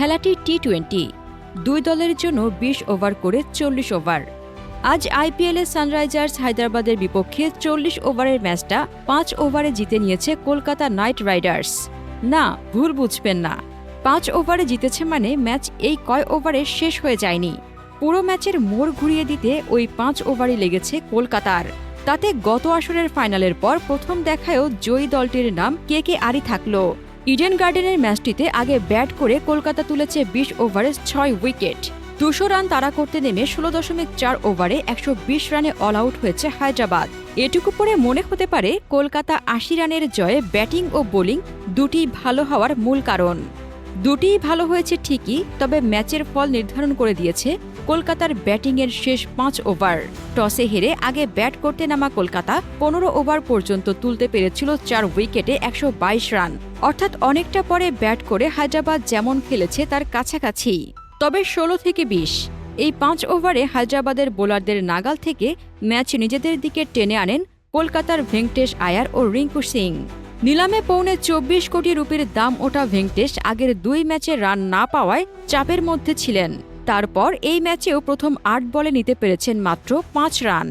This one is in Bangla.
খেলাটি টি টোয়েন্টি দুই দলের জন্য বিশ ওভার করে চল্লিশ ওভার। আজ আইপিএলে সানরাইজার্স হায়দ্রাবাদের বিপক্ষে চল্লিশ ওভারের ম্যাচটা পাঁচ ওভারে জিতে নিয়েছে কলকাতা নাইট রাইডার্স। না, ভুল বুঝবেন না। পাঁচ ওভারে জিতেছে মানে ম্যাচ এই কয় ওভারে শেষ হয়ে যায়নি। পুরো ম্যাচের মোড় ঘুরিয়ে দিতে ওই পাঁচ ওভারই লেগেছে কলকাতার। তাতে গত আসরের ফাইনালের পর প্রথম দেখায়ও জয়ী দলটির নাম কে কে আরই থাকল। ইডেন গার্ডেনের ম্যাচটিতে আগে ব্যাট করে কলকাতা তুলেছে বিশ ওভারে ছয় উইকেট। দুশো রান তাড়া করতে নেমে ষোলো দশমিক চার ওভারে একশো বিশ রানে অল আউট হয়েছে হায়দ্রাবাদ। এটুকু পরে মনে হতে পারে, কলকাতা আশি রানের জয়ে ব্যাটিং ও বোলিং দুটি ভালো হওয়ার মূল কারণ। দুটিই ভালো হয়েছে ঠিকই, তবে ম্যাচের ফল নির্ধারণ করে দিয়েছে কলকাতার ব্যাটিংয়ের শেষ পাঁচ ওভার। টসে হেরে আগে ব্যাট করতে নামা কলকাতা পনেরো ওভার পর্যন্ত তুলতে পেরেছিল চার উইকেটে একশো বাইশ রান। অর্থাৎ অনেকটা পরে ব্যাট করে হায়দ্রাবাদ যেমন খেলেছে তার কাছাকাছি। তবে ষোলো থেকে বিশ, এই পাঁচ ওভারে হায়দ্রাবাদের বোলারদের নাগাল থেকে ম্যাচ নিজেদের দিকে টেনে আনেন কলকাতার ভেঙ্কটেশ আয়ার ও রিঙ্কু সিং। নিলামে পৌনে চব্বিশ কোটি রুপির দাম ওঠা ভেঙ্কটেশ আগের দুই ম্যাচে রান না পাওয়ায় চাপের মধ্যে ছিলেন। তারপর এই ম্যাচেও প্রথম আট বলে নিতে পেরেছেন মাত্র পাঁচ রান।